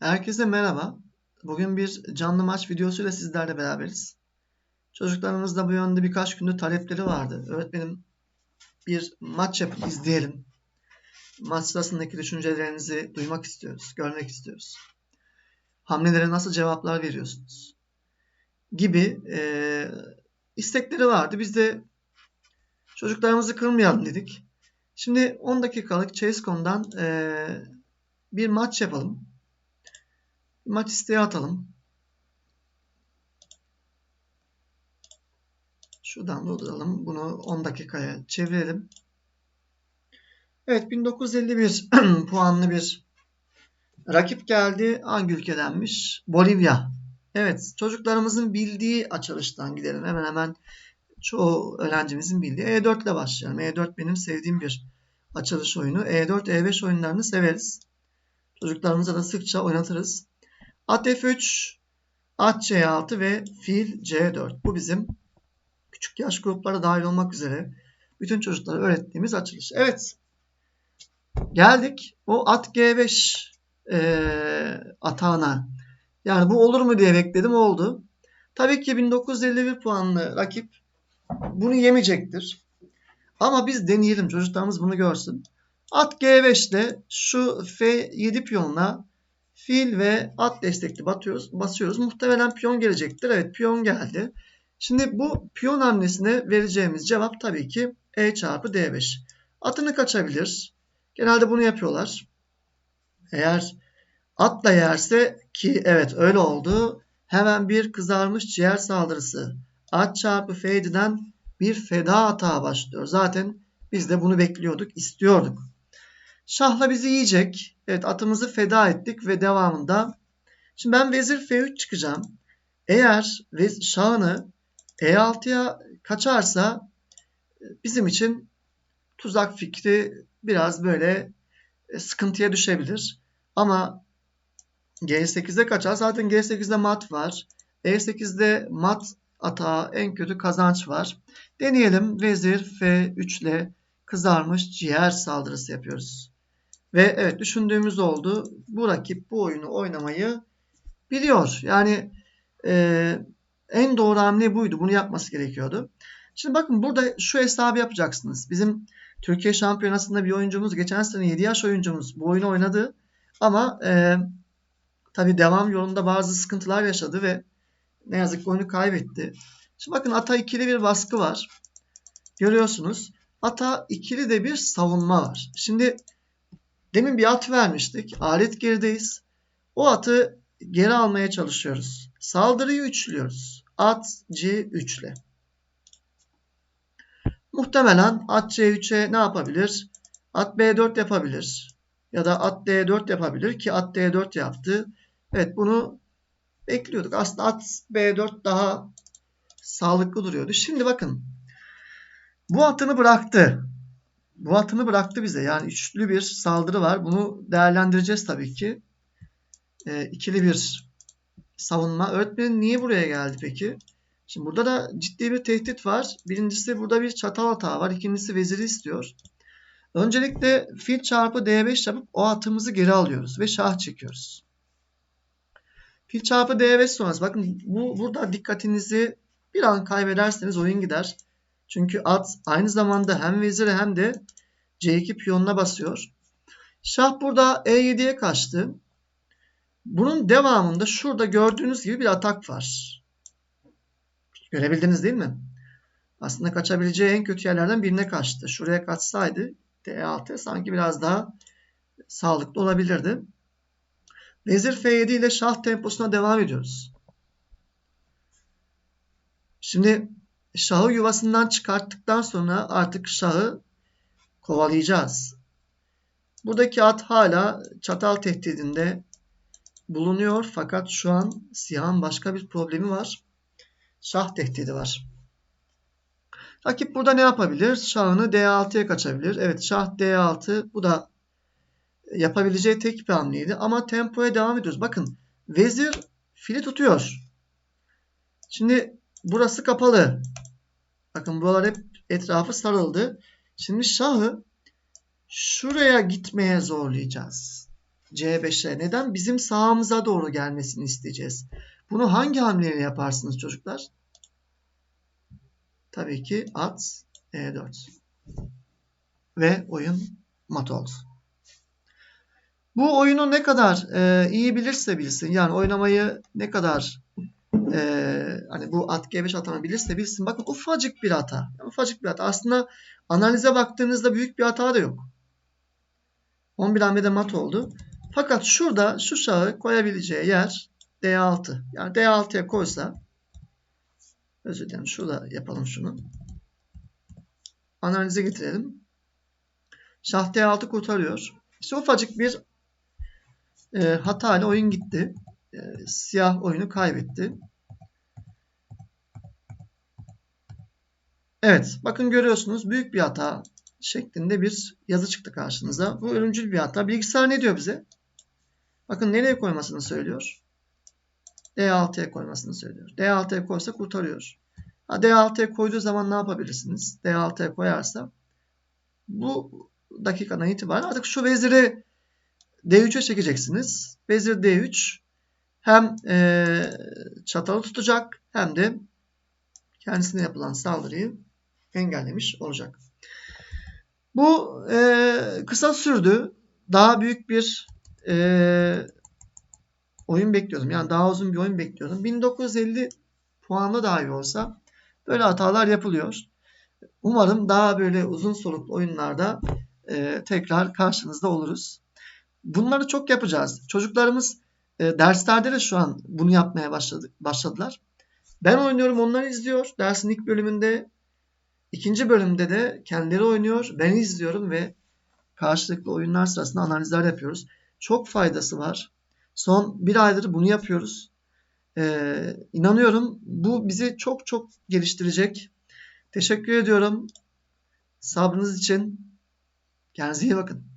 Herkese merhaba. Bugün bir canlı maç videosuyla sizlerle beraberiz. Çocuklarımız da bu yönde birkaç gündür talepleri vardı. Öğretmenim bir maç yapıp izleyelim. Maç sırasındaki düşüncelerinizi duymak istiyoruz, görmek istiyoruz. Hamlelere nasıl cevaplar veriyorsunuz? Gibi e, istekleri vardı. Biz de çocuklarımızı kırmayalım dedik. Şimdi 10 dakikalık Chase.com'dan e, bir maç yapalım. Maç isteği atalım. Şuradan dolduralım. Bunu 10 dakikaya çevirelim. Evet 1951 puanlı bir rakip geldi. Hangi ülkedenmiş? Bolivya. Evet çocuklarımızın bildiği açılıştan gidelim. Hemen hemen çoğu öğrencimizin bildiği E4 ile başlayalım. E4 benim sevdiğim bir açılış oyunu. E4, E5 oyunlarını severiz. Çocuklarımıza da sıkça oynatırız. At F3, at C6 ve fil C4. Bu bizim küçük yaş gruplara dahil olmak üzere bütün çocuklara öğrettiğimiz açılış. Evet. Geldik o at G5 e, atağına. Yani bu olur mu diye bekledim oldu. Tabii ki 1951 puanlı rakip bunu yemeyecektir. Ama biz deneyelim çocuklarımız bunu görsün. At G5 ile şu F7 piyonla fil ve at destekli batıyoruz, basıyoruz. Muhtemelen piyon gelecektir. Evet piyon geldi. Şimdi bu piyon hamlesine vereceğimiz cevap tabii ki E çarpı D5. Atını kaçabilir. Genelde bunu yapıyorlar. Eğer atla yerse ki evet öyle oldu. Hemen bir kızarmış ciğer saldırısı. At çarpı F7'den bir feda hata başlıyor. Zaten biz de bunu bekliyorduk, istiyorduk. Şahla bizi yiyecek. Evet atımızı feda ettik ve devamında. Şimdi ben vezir F3 çıkacağım. Eğer şahını E6'ya kaçarsa bizim için tuzak fikri biraz böyle e, sıkıntıya düşebilir. Ama G8'e kaçar. Zaten G8'de mat var. E8'de mat atağı en kötü kazanç var. Deneyelim. Vezir F3 ile kızarmış ciğer saldırısı yapıyoruz. Ve evet düşündüğümüz oldu. Bu rakip bu oyunu oynamayı biliyor. Yani e, en doğru hamle buydu. Bunu yapması gerekiyordu. Şimdi bakın burada şu hesabı yapacaksınız. Bizim Türkiye Şampiyonası'nda bir oyuncumuz geçen sene 7 yaş oyuncumuz bu oyunu oynadı. Ama e, tabii devam yolunda bazı sıkıntılar yaşadı ve ne yazık ki oyunu kaybetti. Şimdi bakın ata ikili bir baskı var. Görüyorsunuz. Ata ikili de bir savunma var. Şimdi Demin bir at vermiştik. Alet gerideyiz. O atı geri almaya çalışıyoruz. Saldırıyı üçlüyoruz. At C3 ile. Muhtemelen at C3'e ne yapabilir? At B4 yapabilir. Ya da at D4 yapabilir ki at D4 yaptı. Evet bunu bekliyorduk. Aslında at B4 daha sağlıklı duruyordu. Şimdi bakın. Bu atını bıraktı bu atını bıraktı bize. Yani üçlü bir saldırı var. Bunu değerlendireceğiz tabii ki. E, ikili bir savunma. Öğretmenin niye buraya geldi peki? Şimdi burada da ciddi bir tehdit var. Birincisi burada bir çatal hata var. İkincisi veziri istiyor. Öncelikle fil çarpı D5 yapıp o atımızı geri alıyoruz ve şah çekiyoruz. Fil çarpı D5 sonrası bakın bu burada dikkatinizi bir an kaybederseniz oyun gider. Çünkü at aynı zamanda hem vezire hem de C2 piyonuna basıyor. Şah burada E7'ye kaçtı. Bunun devamında şurada gördüğünüz gibi bir atak var. Görebildiniz değil mi? Aslında kaçabileceği en kötü yerlerden birine kaçtı. Şuraya kaçsaydı D6 sanki biraz daha sağlıklı olabilirdi. Vezir F7 ile şah temposuna devam ediyoruz. Şimdi Şahı yuvasından çıkarttıktan sonra artık şahı kovalayacağız. Buradaki at hala çatal tehdidinde bulunuyor fakat şu an siyahın başka bir problemi var. Şah tehdidi var. Rakip burada ne yapabilir? Şahını D6'ya kaçabilir. Evet şah D6 bu da yapabileceği tek bir hamleydi. Ama tempoya devam ediyoruz. Bakın vezir fili tutuyor. Şimdi burası kapalı. Bakın buralar hep etrafı sarıldı. Şimdi şahı şuraya gitmeye zorlayacağız. C5'e. Neden? Bizim sağımıza doğru gelmesini isteyeceğiz. Bunu hangi hamleyle yaparsınız çocuklar? Tabii ki at E4. Ve oyun mat oldu. Bu oyunu ne kadar e, iyi bilirse bilsin, yani oynamayı ne kadar e, hani bu at G5 atanı bilirse bilsin. Bakın ufacık bir hata. Ufacık bir hata. Aslında analize baktığınızda büyük bir hata da yok. 11 hamlede mat oldu. Fakat şurada şu şahı koyabileceği yer D6. Yani D6'ya koysa özür dilerim şurada yapalım şunu. Analize getirelim. Şah D6 kurtarıyor. İşte ufacık bir e, hatayla oyun gitti. E, siyah oyunu kaybetti. Evet, bakın görüyorsunuz büyük bir hata şeklinde bir yazı çıktı karşınıza. Bu ölümcül bir hata. Bilgisayar ne diyor bize? Bakın nereye koymasını söylüyor? D6'ya koymasını söylüyor. D6'ya koysa kurtarıyor. Ha, D6'ya koyduğu zaman ne yapabilirsiniz? D6'ya koyarsa bu dakikadan itibaren artık şu veziri D3'e çekeceksiniz. Vezir D3 hem e, çatalı tutacak hem de kendisine yapılan saldırıyı engellemiş olacak. Bu e, kısa sürdü. Daha büyük bir e, oyun bekliyordum. Yani daha uzun bir oyun bekliyordum. 1950 puanlı dahi olsa böyle hatalar yapılıyor. Umarım daha böyle uzun soluklu oyunlarda e, tekrar karşınızda oluruz. Bunları çok yapacağız. Çocuklarımız e, derslerde de şu an bunu yapmaya başladı, başladılar. Ben oynuyorum, onlar izliyor. Dersin ilk bölümünde, ikinci bölümde de kendileri oynuyor. Ben izliyorum ve karşılıklı oyunlar sırasında analizler yapıyoruz. Çok faydası var. Son bir aydır bunu yapıyoruz. Ee, inanıyorum bu bizi çok çok geliştirecek. Teşekkür ediyorum. Sabrınız için. Kendinize iyi bakın.